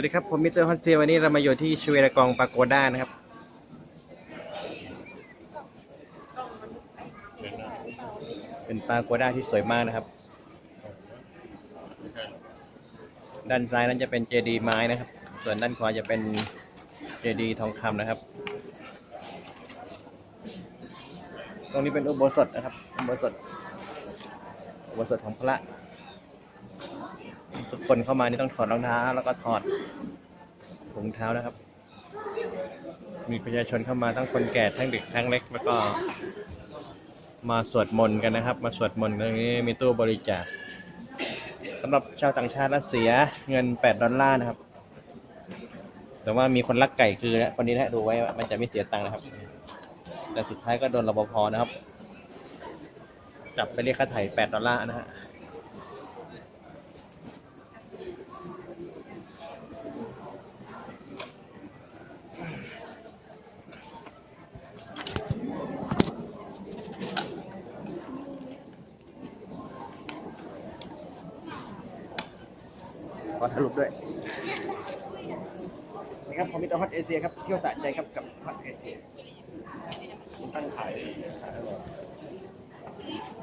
วัสดีครับ ผมมิสเตอร์ฮอนเจวันนี้เรามาอยู่ที่ชเวรากองปาโกด้านะครับ เป็นปาโกด้าที่สวยมากนะครับ ด้านซ้ายนั้นจะเป็นเจดีไม้นะครับ ส่วนด้านขวาจะเป็นเจดีทองคำนะครับ ตรงนี้เป็นอุโบสถนะครับอุโบสถอุโบสถของพระ ทุกคนเข้ามานี่ต้องถอดรองเท้าแล้วก็ถอดถุงเท้านะครับ มีประชาชนเข้ามาทั้งคนแก่ทั้งเด็กทั้งเล็กแล้วก็ มาสวดมนต์กันนะครับ มาสวดมนต์ตรงนี้มีตู้บริจาคสำหรับชาวต่างชาติแล้วเสียเงิน 8 ดอลลาร์นะครับ แต่ว่ามีคนรักไก่คือนะคนนี้นะดูไว้ว่ามันจะไม่เสียตังค์นะครับ แต่สุดท้ายก็โดนรปภนะครับ จับไปเรียกค่าไถ่8ดอลลาร์นะฮะ ขอสรุปด้วยนะครับคอมมิตอร์ฮอตเอเชียครับเที่ยวสะใจครับกับฮอตเอเชียตั้งขาขายอร่อย